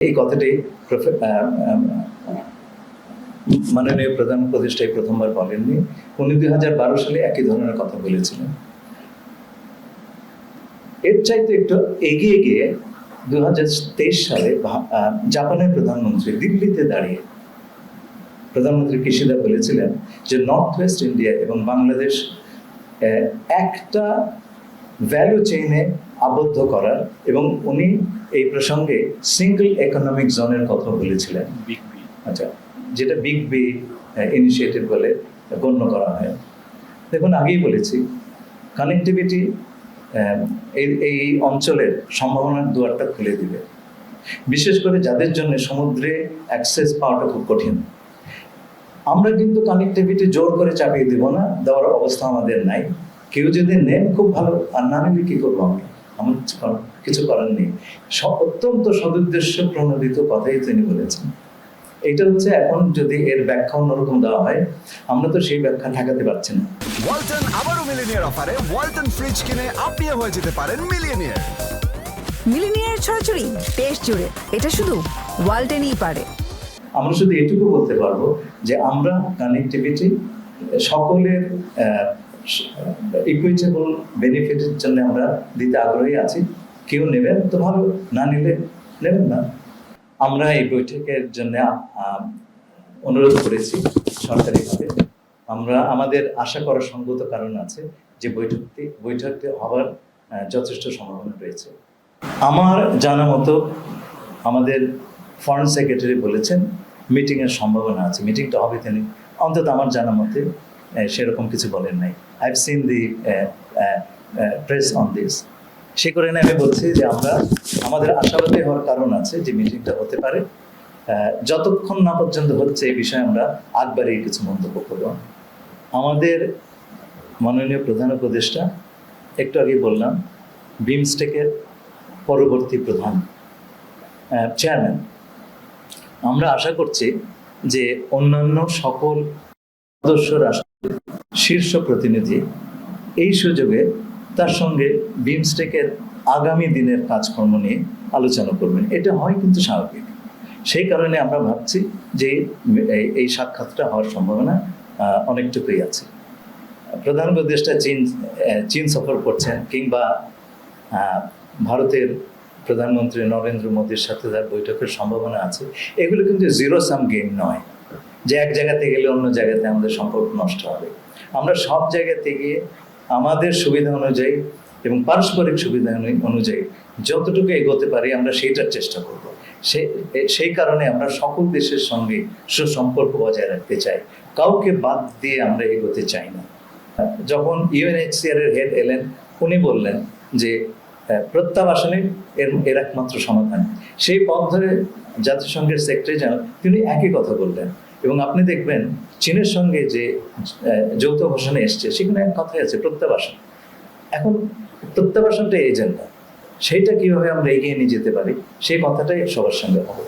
এই কথাটি মাননীয় প্রধান উপদেষ্টায় প্রথমবার বলেননি। উনি দুই হাজার বারো সালে একই ধরনের কথা বলেছিলেন। এর চাইতে একটু এগিয়ে গিয়ে দু সালে জাপানের প্রধানমন্ত্রী দিল্লিতে দাঁড়িয়ে প্রধানমন্ত্রী কিশিদা বলেছিলেন যে নর্থ ওয়েস্ট ইন্ডিয়া এবং বাংলাদেশ একটা ভ্যালু চেইনে আবদ্ধ করার এবং উনি এই প্রসঙ্গে সিঙ্গল ইকোনমিক জোনের কথা বলেছিলেন। বিগ বি আচ্ছা যেটা বিগ বি ইনিশিয়েটিভ বলে গণ্য করা হয়। দেখুন আগেই বলেছি কানেক্টিভিটি এই এই অঞ্চলের সম্ভাবনার দুয়ারটা খুলে দিবে। বিশেষ করে যাদের জন্য সমুদ্রে অ্যাক্সেস পাওয়াটা খুব কঠিন। আমরা কিন্তু কানেক্টিভিটি জোর করে চাপিয়ে দেব না দেওয়ার অবস্থা আমাদের নাই। কেউ যদি নেন খুব ভালো আর না নিলে কি করব আমি আমার কিছু করার- কিছু করার নেই। অত্যন্ত সদুদ্দেশ্য প্রণোদিত কথাই তিনি বলেছেন। এটা হচ্ছে এখন যদি এর ব্যাখ্যা অন্যরকম দেওয়া হয় আমরা তো সেই ব্যাখ্যা ঠেকাতে পারছি না। ওয়ালটন আবারও মিলিনিয়ার অফারে ওয়ালটন ফ্রিজ কিনে আপনিও হয়ে যেতে পারেন মিলিয়নিয়ার মিলিনিয়ার ছড়াছড়ি দেশ জুড়ে। এটা শুধু ওয়ালটেনই পারে। আমরা শুধু এটুকু বলতে পারব যে আমরা কানেক্টিভিটি সকলের ইকুইটেবল বেনিফিটের জন্য আমরা দিতে আগ্রহী আছি? কেউ নেবেন তো ভালো, না নিলে নেবেন না। আমরা এই বৈঠকের জন্য অনুরোধ করেছি সরকারিভাবে। আমরা, আমাদের আশা করার সঙ্গত কারণ আছে যে বৈঠকটি বৈঠকটি হওয়ার যথেষ্ট সম্ভাবনা রয়েছে। আমার জানা মতো আমাদের ফরেন সেক্রেটারি বলেছেন মিটিংয়ের সম্ভাবনা আছে। মিটিংটা হবে তিনি। অন্তত আমার জানা মতে সেরকম কিছু বলেন নাই। I seen the press on this say করে আমি বলছি যে আমরা, আমাদের আশাবাদী হওয়ার কারণ আছে যে মিটিংটা হতে পারে। যতক্ষণ না পর্যন্ত হচ্ছে এই বিষয়ে আমরা আগ কিছু মন্তব্য করব। আমাদের মাননীয় প্রধান উপদেষ্টা, একটু আগে বললাম, বিমস্টেকের পরবর্তী প্রধান চেয়ারম্যান আমরা আশা করছি যে অন্যান্য সকল সদস্য রাষ্ট্রের শীর্ষ প্রতিনিধি। এই সুযোগে তার সঙ্গে বিমস্টেকের আগামী দিনের কাজকর্ম নিয়ে আলোচনা করবেন। এটা হয় কিন্তু স্বাভাবিক। সেই কারণে আমরা ভাবছি যে এই- সাক্ষাৎটা হওয়ার সম্ভাবনা অনেকটুকুই আছে। প্রধান উপদেষ্টা চীন চীন সফর করছেন কিংবা ভারতের প্রধানমন্ত্রী নরেন্দ্র মোদীর সাথে তার বৈঠকের সম্ভাবনা আছে। এগুলো কিন্তু জিরো সাম গেম নয়। যে এক জায়গাতে গেলে অন্য জায়গাতে আমাদের সম্পর্ক নষ্ট হবে। আমরা সব জায়গাতে গিয়ে আমাদের সুবিধা অনুযায়ী এবং পারস্পরিক সুবিধা অনুযায়ী যতটুকু এগোতে পারি আমরা সেইটার চেষ্টা করব। সেই কারণে আমরা সকল দেশের সঙ্গে সুসম্পর্ক বজায় রাখতে চাই। কাউকে বাদ দিয়ে আমরা এগোতে চাই না। যখন ইউএনএইচসিআর এর হেড এলেন, উনি বললেন যে প্রত্যাবাসনে এর এর একমাত্র সমাধান। সেই পথ ধরে জাতিসংঘের সেক্রেটারি জেনারেল তিনি একই কথা বললেন। এবং আপনি দেখবেন চীনের সঙ্গে যে যৌথ ঘোষণা এসছে, সেখানে এক কথাই আছে, প্রত্যাবাসন। এখন প্রত্যাবাসনটা এজেন্ডা। সেইটা কীভাবে আমরা এগিয়ে নিয়ে যেতে পারি, সেই কথাটাই সবার সঙ্গে হবে।